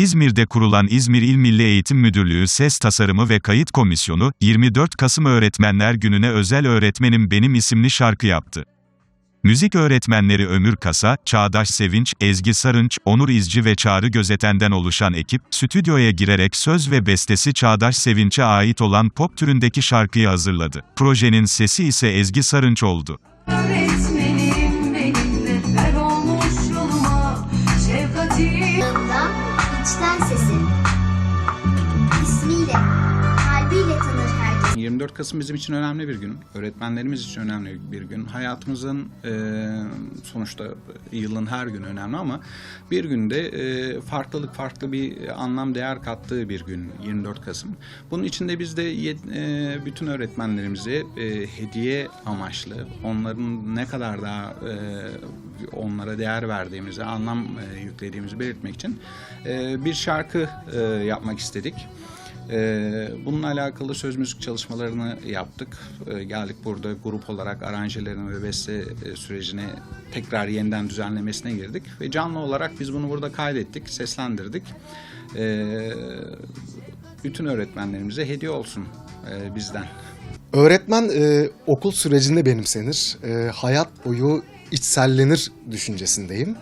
İzmir'de kurulan İzmir İl Milli Eğitim Müdürlüğü Ses Tasarımı ve Kayıt Komisyonu, 24 Kasım Öğretmenler Günü'ne özel Öğretmenim Benim isimli şarkı yaptı. Müzik öğretmenleri Ömür Kasa, Çağdaş Sevinç, Ezgi Sarınç, Onur İzci ve Çağrı Gözeten'den oluşan ekip, stüdyoya girerek söz ve bestesi Çağdaş Sevinç'e ait olan pop türündeki şarkıyı hazırladı. Projenin sesi ise Ezgi Sarınç oldu. Öğretmenim 14 Kasım bizim için önemli bir gün. Öğretmenlerimiz için önemli bir gün. Hayatımızın e, sonuçta yılın her günü önemli ama bir günde e, farklılık farklı bir anlam değer kattığı bir gün 24 Kasım. Bunun içinde biz de e, bütün öğretmenlerimize e, hediye amaçlı onların ne kadar daha e, onlara değer verdiğimizi, anlam e, yüklediğimizi belirtmek için e, bir şarkı e, yapmak istedik. Ee, bununla alakalı söz müzik çalışmalarını yaptık. Ee, geldik burada grup olarak aranjelerini ve beste e, sürecine tekrar yeniden düzenlemesine girdik. Ve canlı olarak biz bunu burada kaydettik, seslendirdik. Ee, bütün öğretmenlerimize hediye olsun e, bizden. Öğretmen e, okul sürecinde benimsenir. E, hayat boyu içsellenir düşüncesindeyim.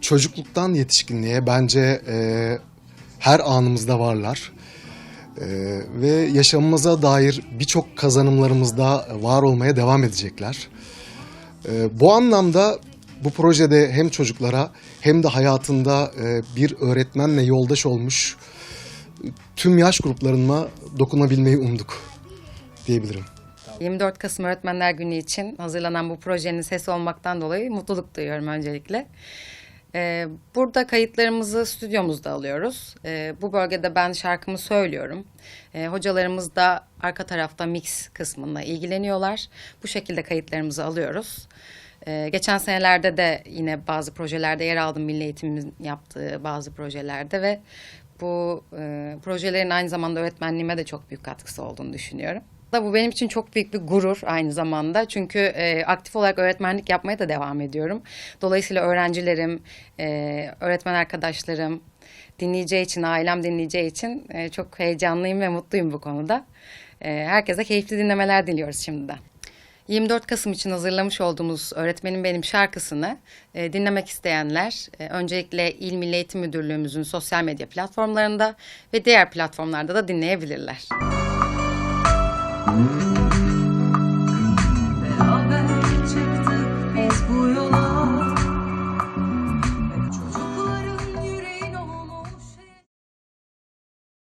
Çocukluktan yetişkinliğe bence e, her anımızda varlar. E, ve yaşamımıza dair birçok kazanımlarımızda var olmaya devam edecekler. E, bu anlamda bu projede hem çocuklara hem de hayatında e, bir öğretmenle yoldaş olmuş tüm yaş gruplarına dokunabilmeyi umduk diyebilirim. 24 Kasım Öğretmenler Günü için hazırlanan bu projenin sesi olmaktan dolayı mutluluk duyuyorum öncelikle. Ee, burada kayıtlarımızı stüdyomuzda alıyoruz. Ee, bu bölgede ben şarkımı söylüyorum. Ee, hocalarımız da arka tarafta mix kısmında ilgileniyorlar. Bu şekilde kayıtlarımızı alıyoruz. Ee, geçen senelerde de yine bazı projelerde yer aldım Milli Eğitim'in yaptığı bazı projelerde ve bu e, projelerin aynı zamanda öğretmenliğime de çok büyük katkısı olduğunu düşünüyorum. Da bu benim için çok büyük bir gurur aynı zamanda. Çünkü e, aktif olarak öğretmenlik yapmaya da devam ediyorum. Dolayısıyla öğrencilerim, e, öğretmen arkadaşlarım dinleyeceği için, ailem dinleyeceği için e, çok heyecanlıyım ve mutluyum bu konuda. E, herkese keyifli dinlemeler diliyoruz şimdiden. 24 Kasım için hazırlamış olduğumuz Öğretmenim Benim şarkısını e, dinlemek isteyenler e, öncelikle İl Milli Eğitim Müdürlüğümüzün sosyal medya platformlarında ve diğer platformlarda da dinleyebilirler.